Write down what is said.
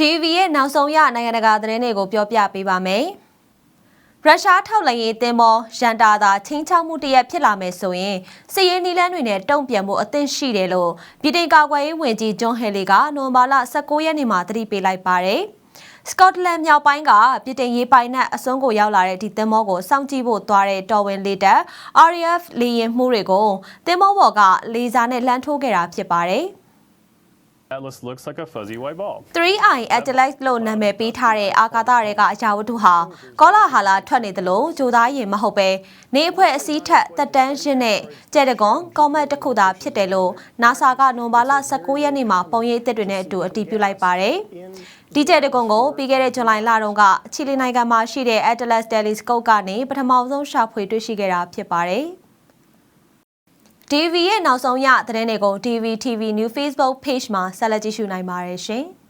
TV ရဲ့နောက်ဆုံးရနိုင်ငံတကာသတင်းတွေကိုပြောပြပေးပါမယ်။ရုရှားထောက်လှမ်းရေးသင်းမောရန်တာသာချင်းချောက်မှုတရက်ဖြစ်လာမယ်ဆိုရင်စစ်ရေးနီလန်းတွေနဲ့တုံ့ပြန်မှုအသင့်ရှိတယ်လို့ပြည်ထောင်ကာကွယ်ရေးဝန်ကြီးဂျွန်ဟယ်လီကနိုဝင်ဘာလ19ရက်နေ့မှာသတိပေးလိုက်ပါတယ်။စကော့တလန်မြောက်ပိုင်းကပြည်တင်ရေးပိုင်းနဲ့အစွန်းကိုရောက်လာတဲ့ဒီသင်္ဘောကိုစောင့်ကြည့်ဖို့သွားတဲ့တော်ဝင်လေတပ် RAF လေယာဉ်မှုတွေကိုသင်္ဘောပေါ်ကလေဆာနဲ့လှမ်းထိုးခဲ့တာဖြစ်ပါတယ်။ Atlas looks like a fuzzy white ball. 3i Atlas လို့နာမည်ပေးထားတဲ့အာကာသတွေကအရာဝတ္ထုဟာကောလာဟာလာထွက်နေသလိုဂျိုသားရင်မဟုတ်ပဲနေအဖွဲ့အစည်းထက်တက်တန်းရင်းနဲ့ကျဲတကွန်ကောမတ်တစ်ခုသာဖြစ်တယ်လို့ NASA ကနိုဘာလ19ရက်နေ့မှာပုံရိပ်သစ်တွေနဲ့အတူအတည်ပြုလိုက်ပါတယ်။ဒီကျဲတကွန်ကိုပြီးခဲ့တဲ့ဇူလိုင်လတုန်းကချီလီနိုင်ငံမှာရှိတဲ့ Atlas Telescope ကနေပထမဆုံးရှာဖွေတွေ့ရှိခဲ့တာဖြစ်ပါတယ်။ TV ရဲ့နောက်ဆုံးရသတင်းတွေကို TV TV New Facebook Page မှာဆက်လက်ကြည့်ရှုနိုင်ပါတယ်ရှင်။